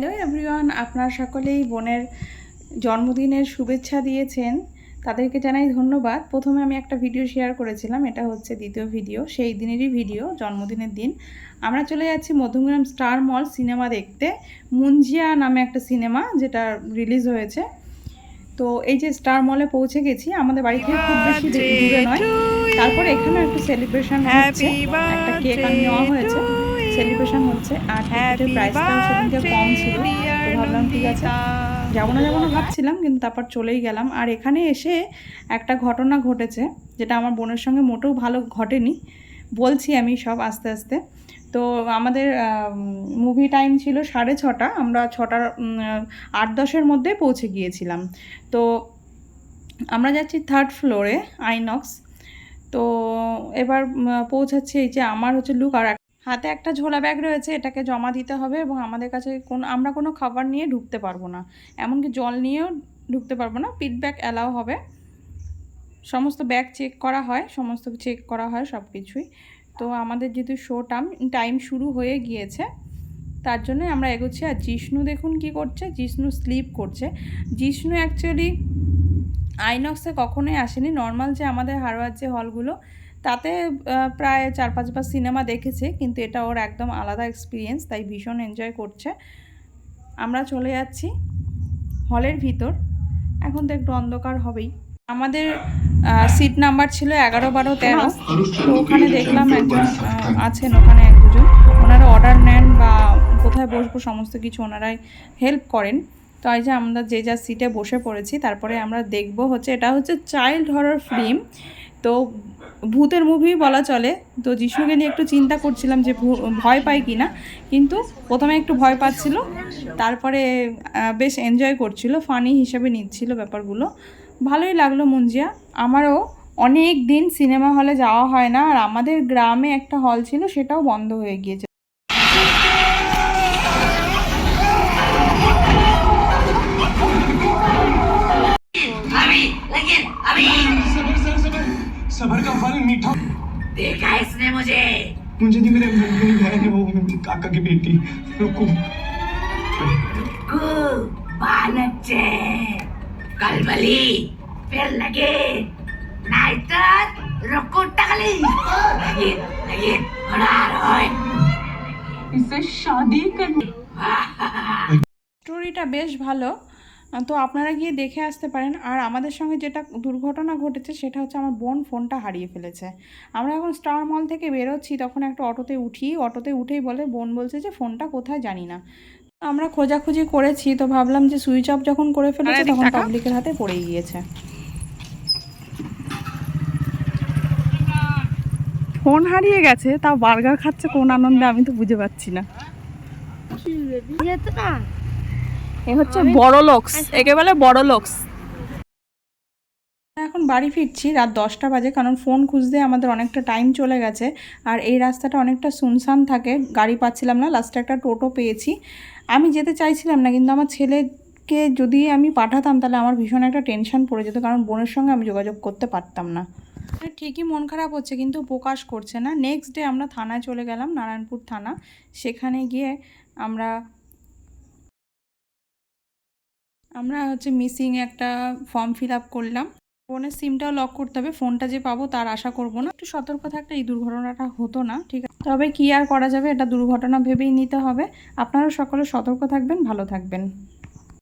Hello everyone আপনারা সকলেই বোনের জন্মদিনের শুভেচ্ছা দিয়েছেন। তাদেরকে জানাই ধন্যবাদ। প্রথমে আমি একটা ভিডিও শেয়ার করেছিলাম এটা হচ্ছে দ্বিতীয় ভিডিও সেই দিনেরই ভিডিও জন্মদিনের দিন। আমরা চলে যাচ্ছি মধুগ্রাম স্টার মল সিনেমা দেখতে মুঞ্জিয়া নামে একটা সিনেমা যেটা রিলিজ হয়েছে। তো এই যে স্টার মলে পৌঁছে গেছি আমাদের বাড়ি থেকে খুব বেশি দূরে নয়। তারপরে এখানে একটু সেলিব্রেশন হচ্ছে একটা কেক আনি নেওয়া হয়েছে। সেলিব্রেশন হচ্ছে আর টিকিটের প্রাইসটাও সেদিনকে কম ছিল। তো ভাবলাম ঠিক আছে যাব না যাব না ভাবছিলাম কিন্তু তারপর চলেই গেলাম। আর এখানে এসে একটা ঘটনা ঘটেছে যেটা আমার বোনের সঙ্গে মোটেও ভালো ঘটেনি। বলছি আমি সব আস্তে আস্তে। তো আমাদের মুভি টাইম ছিল সাড়ে ছটা আমরা ছটার আট দশের মধ্যে পৌঁছে গিয়েছিলাম। তো আমরা যাচ্ছি থার্ড ফ্লোরে আইনক্স তো এবার পৌঁছাচ্ছি এই যে আমার হচ্ছে লুক আর হাতে একটা ঝোলা ব্যাগ রয়েছে, এটাকে জমা দিতে হবে এবং আমাদের কাছে কোন, আমরা কোনো খাবার নিয়ে ঢুকতে পারব না। এমনকি জল নিয়েও ঢুকতে পারব না, পিট ব্যাগ অ্যালাও হবে। সমস্ত ব্যাগ চেক করা হয়, সমস্ত চেক করা হয় সব কিছুই তো আমাদের যেহেতু শো টাইম টাইম শুরু হয়ে গিয়েছে, তার জন্য আমরা এগোচ্ছি। আর জিষ্ণু দেখুন কি করছে, জিষ্ণু স্লিপ করছে। জিষ্ণু অ্যাকচুয়ালি আইনক্সে কখনোই আসেনি। নর্মাল যে আমাদের হারোয়ার যে হলগুলো তাতে প্রায় চার পাঁচবার সিনেমা দেখেছে, কিন্তু এটা ওর একদম আলাদা এক্সপিরিয়েন্স তাই ভীষণ এনজয় করছে। আমরা চলে যাচ্ছি হলের ভিতর। এখন তো একটু অন্ধকার হবেই। আমাদের সিট নাম্বার ছিল এগারো বারো তেরো। তো ওখানে দেখলাম একজন আছেন ওখানে এক দুজন ওনারা অর্ডার নেন বা কোথায় বসবো, সমস্ত কিছু ওনারাই হেল্প করেন। তো এই যে আমরা যে যা সিটে বসে পড়েছি, তারপরে আমরা দেখব হচ্ছে, এটা হচ্ছে চাইল্ড হরর ফিল্ম তো ভূতের মুভি বলা চলে। তো যিশুকে নিয়ে একটু চিন্তা করছিলাম যে ভয় পায় কি না কিন্তু প্রথমে একটু ভয় পাচ্ছিল। তারপরে বেশ এনজয় করছিল ফানি হিসাবে নিচ্ছিল ব্যাপারগুলো। ভালোই লাগল মুঞ্জিয়া। আমারও অনেক দিন সিনেমা হলে যাওয়া হয় না। আর আমাদের গ্রামে একটা হল ছিল, সেটাও বন্ধ হয়ে গিয়েছে। देखा इसने मुझे मुझे नहीं मेरे मेरी बहन है वो मेरी काका की बेटी रुको कु बालच्चे कलबली फिर लगे नाइटर रुको टकली लगे लगे बड़ा रोय इससे शादी करनी স্টোরিটা বেশ ভালো তো আপনারা গিয়ে দেখে আসতে পারেন। আর আমাদের সঙ্গে যেটা দুর্ঘটনা ঘটেছে সেটা হচ্ছে আমার বোন ফোনটা হারিয়ে ফেলেছে। আমরা এখন স্টার মল থেকে বেরোচ্ছি তখন একটা অটোতে উঠি। অটোতে উঠেই বলে বোন বলছে যে ফোনটা কোথায় জানি না। আমরা খোঁজাখুঁজি করেছি তো ভাবলাম যে সুইচ অফ যখন করে ফেলেছে তখন পাবলিকের হাতে পড়ে গিয়েছে। ফোন হারিয়ে গেছে তাও বার্গার খাচ্ছে কোন আনন্দে আমি তো বুঝে পাচ্ছি না। এ হচ্ছে বড় লোকস একে বলে বড় লোকস এখন বাড়ি ফিরছি রাত দশটা বাজে কারণ ফোন খুঁজতে আমাদের অনেকটা টাইম চলে গেছে আর এই রাস্তাটা অনেকটা শুনশান থাকে গাড়ি পাচ্ছিলাম না লাস্টে একটা টোটো পেয়েছি। আমি যেতে চাইছিলাম না কিন্তু আমার ছেলেকে যদি আমি পাঠাতাম তাহলে আমার ভীষণ একটা টেনশন পড়ে যেত কারণ বোনের সঙ্গে আমি যোগাযোগ করতে পারতাম না। ঠিকই মন খারাপ হচ্ছে কিন্তু প্রকাশ করছে না। নেক্সট ডে আমরা থানায় চলে গেলাম নারায়ণপুর থানা। সেখানে গিয়ে আমরা আমরা হচ্ছে মিসিং একটা ফর্ম ফিল আপ করলাম। ফোনের সিমটাও লক করতে হবে। ফোনটা যে পাবো তার আশা করব না। একটু সতর্ক থাকলে এই দুর্ঘটনাটা হতো না, ঠিক আছে? তবে কি আর করা যাবে? এটা দুর্ঘটনা ভেবেই নিতে হবে। আপনারা সকলে সতর্ক থাকবেন, ভালো থাকবেন।